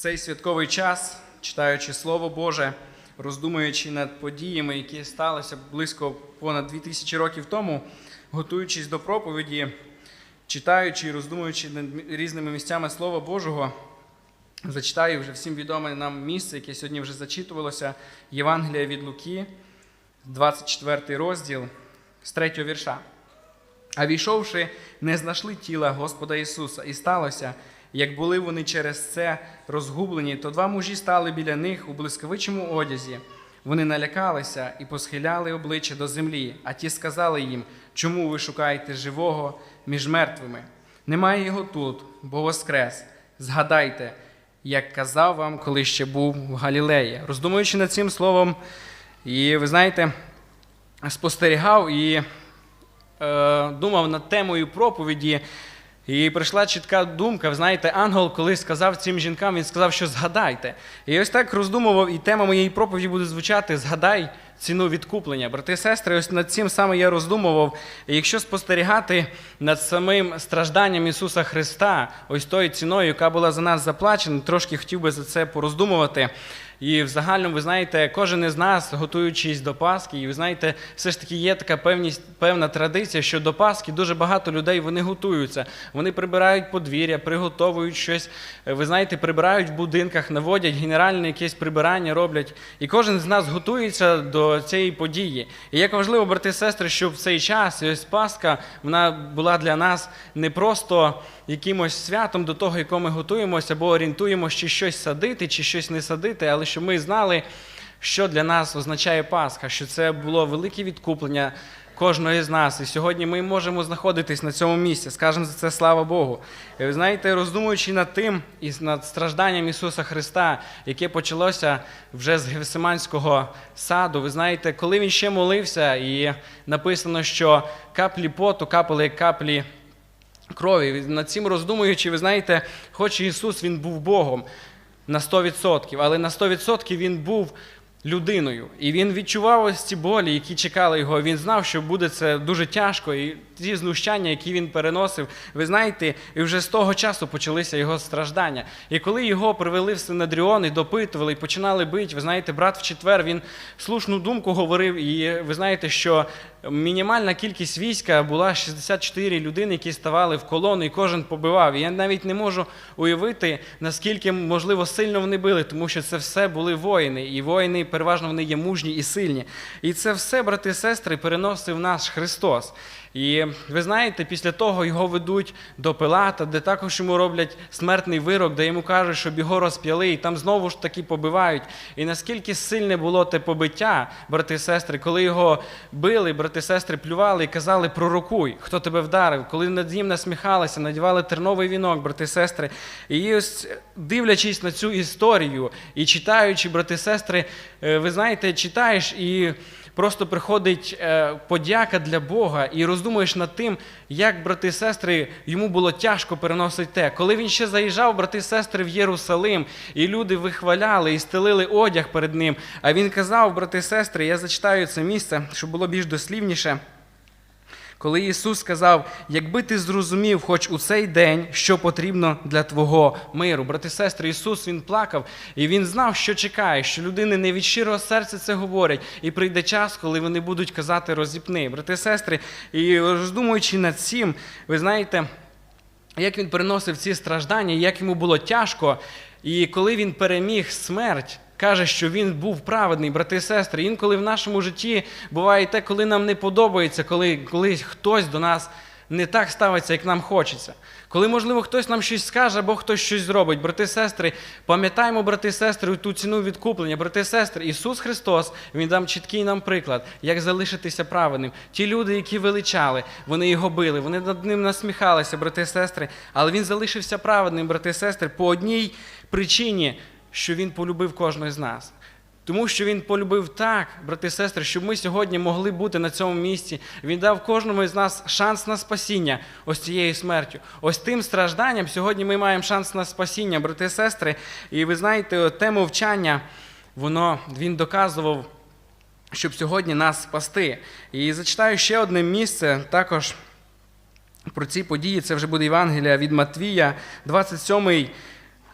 цей святковий час, читаючи Слово Боже, роздумуючи над подіями, які сталися близько понад 2000 років тому, готуючись до проповіді, читаючи і роздумуючи над різними місцями Слова Божого, зачитаю вже всім відоме нам місце, яке сьогодні вже зачитувалося, Євангелія від Луки, 24 розділ з 3 вірша. А війшовши, не знайшли тіла Господа Ісуса, і сталося, як були вони через це розгублені, то два мужі стали біля них у блискавичому одязі. Вони налякалися і посхиляли обличчя до землі, а ті сказали їм, чому ви шукаєте живого між мертвими? Немає його тут, бо воскрес. Згадайте, як казав вам, коли ще був в Галілеї. Роздумуючи над цим словом, і ви знаєте, спостерігав і е, думав над темою проповіді, і прийшла чітка думка. Ви знаєте, ангел, коли сказав цим жінкам, він сказав, що згадайте. І ось так роздумував, і тема моєї проповіді буде звучати: Згадай ціну відкуплення. Брати і сестри, ось над цим саме я роздумував. І якщо спостерігати над самим стражданням Ісуса Христа, ось тою ціною, яка була за нас заплачена, трошки хотів би за це пороздумувати. І в загальному, ви знаєте, кожен із нас, готуючись до Пасхи, і ви знаєте, все ж таки є така певність, певна традиція, що до Пасхи дуже багато людей вони готуються. Вони прибирають подвір'я, приготовують щось. е, Ви знаєте, прибирають в будинках, наводять генеральне якесь прибирання, роблять. І кожен з нас готується до цієї події. І як важливо, брати сестри, щоб в цей час, і ось Пасха, вона була для нас не просто якимось святом до того, якого ми готуємося, або орієнтуємося, чи щось садити, чи щось не садити, але щоб ми знали, що для нас означає Пасха, що це було велике відкуплення кожного з нас. І сьогодні ми можемо знаходитись на цьому місці. Скажемо за це слава Богу. І ви знаєте, роздумуючи над тим і над стражданням Ісуса Христа, яке почалося вже з Гевсиманського саду, ви знаєте, коли він ще молився, і написано, що каплі поту капали каплі крові. Над цим роздумуючи, ви знаєте, хоч Ісус Він був Богом на 100%, але на 100% Він був людиною. І він відчував ось ці болі, які чекали його. Він знав, що буде це дуже тяжко. І ті знущання, які він переносив, ви знаєте, і вже з того часу почалися його страждання. І коли його привели в Синадріон і допитували, і починали бити, ви знаєте, брат в четвер він слушну думку говорив, і ви знаєте, що мінімальна кількість війська була 64 людини, які ставали в колону, і кожен побивав. І я навіть не можу уявити, наскільки можливо сильно вони били, тому що це все були воїни, і воїни переважно вони є мужні і сильні. І це все, брати і сестри, переносив наш Христос. І ви знаєте, після того його ведуть до Пилата, де також йому роблять смертний вирок, де йому кажуть, щоб його розп'яли, і там знову ж таки побивають. І наскільки сильне було те побиття, брати і сестри, коли його били, брати і сестри плювали і казали, пророкуй, хто тебе вдарив, коли над ним насміхалися, надівали терновий вінок, брати сестри. І ось дивлячись на цю історію і читаючи, брати сестри, е, ви знаєте, читаєш і просто приходить е, подяка для Бога і роздумуєш над тим, як брати і сестри йому було тяжко переносити те. Коли він ще заїжджав, брати і сестри, в Єрусалим, і люди вихваляли і стелили одяг перед ним. А він казав, брати і сестри, я зачитаю це місце, щоб було більш дослівніше. Коли Ісус сказав, якби ти зрозумів хоч у цей день, що потрібно для твого миру. Брати сестри, Ісус Він плакав, і Він знав, що чекає, що людини не від щирого серця це говорять. І прийде час, коли вони будуть казати розіпни. Брати сестри, і роздумуючи над цим, ви знаєте, як він переносив ці страждання, як йому було тяжко, і коли він переміг смерть. Каже, що він був праведний, брати і сестри. Інколи в нашому житті буває те, коли нам не подобається, коли, коли хтось до нас не так ставиться, як нам хочеться. Коли, можливо, хтось нам щось скаже, або хтось щось зробить. Брати і сестри, пам'ятаємо, брати і сестри, ту ціну відкуплення. Брати і сестри, Ісус Христос, Він дав чіткий нам приклад, як залишитися праведним. Ті люди, які величали, вони його били, вони над ним насміхалися, брати і сестри, але Він залишився праведним, брати і сестри, по одній причині, що Він полюбив кожного з нас. Тому що він полюбив так, брати і сестри, щоб ми сьогодні могли бути на цьому місці. Він дав кожному з нас шанс на спасіння ось цією смертю. Ось тим стражданням сьогодні ми маємо шанс на спасіння, брати і сестри. І ви знаєте, те мовчання, воно він доказував, щоб сьогодні нас спасти. І зачитаю ще одне місце також про ці події. Це вже буде Євангелія від Матвія, 27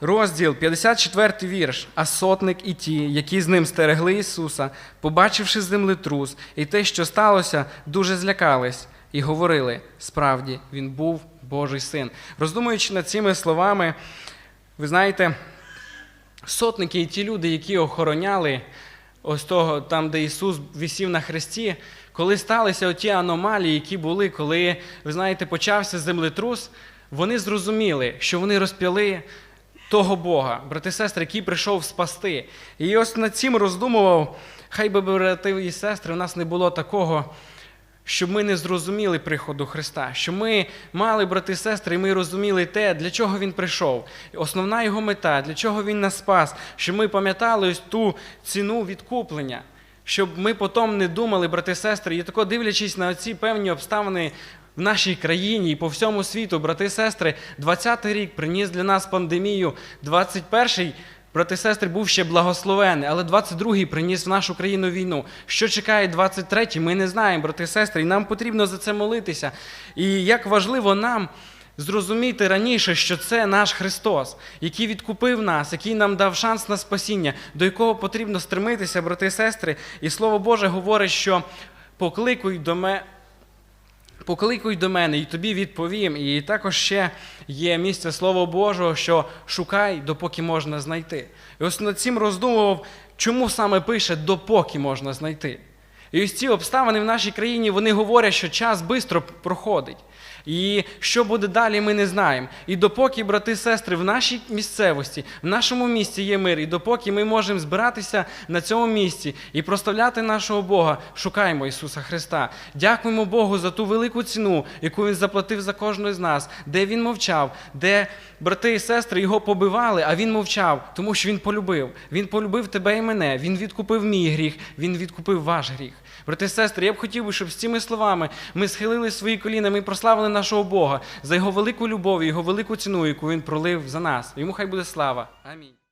Розділ 54 вірш. А сотник і ті, які з ним стерегли Ісуса, побачивши землетрус і те, що сталося, дуже злякались і говорили: справді, він був Божий син. Роздумуючи над цими словами, ви знаєте, сотники і ті люди, які охороняли ось того, там, де Ісус висів на хресті, коли сталися оті аномалії, які були, коли, ви знаєте, почався землетрус, вони зрозуміли, що вони розп'яли того Бога, брати і сестри, який прийшов спасти. І ось над цим роздумував, хай би, брати і сестри, у нас не було такого. Щоб ми не зрозуміли приходу Христа, щоб ми мали, брати і сестри, і ми розуміли те, для чого Він прийшов. Основна його мета, для чого Він нас спас, щоб ми пам'ятали ось ту ціну відкуплення, щоб ми потім не думали, брати і сестри, і тако дивлячись на ці певні обставини в нашій країні і по всьому світу, брати і сестри, 20-й рік приніс для нас пандемію, 21-й Брати і сестри, був ще благословений, але 22-й приніс в нашу країну війну. Що чекає 23-й, ми не знаємо, брати і сестри, і нам потрібно за це молитися. І як важливо нам зрозуміти раніше, що це наш Христос, який відкупив нас, який нам дав шанс на спасіння, до якого потрібно стремитися, брати і сестри. І Слово Боже говорить, що покликуй до мене. Покликуй до мене, і тобі відповім. І також ще є місце Слова Божого, що шукай, допоки можна знайти. І ось над цим роздумував, чому саме пише допоки можна знайти. І ось ці обставини в нашій країні вони говорять, що час швидко проходить. І що буде далі, ми не знаємо. І допоки, брати і сестри, в нашій місцевості, в нашому місті є мир, і допоки ми можемо збиратися на цьому місці і прославляти нашого Бога, шукаємо Ісуса Христа. Дякуємо Богу за ту велику ціну, яку Він заплатив за кожного з нас, де Він мовчав, де брати і сестри його побивали, а він мовчав, тому що він полюбив. Він полюбив тебе і мене. Він відкупив мій гріх, він відкупив ваш гріх. Брати і сестри, я б хотів би, щоб з цими словами ми схилили свої коліна, ми прославили нашого Бога за його велику любов, його велику ціну, яку він пролив за нас. Йому хай буде слава. Амінь.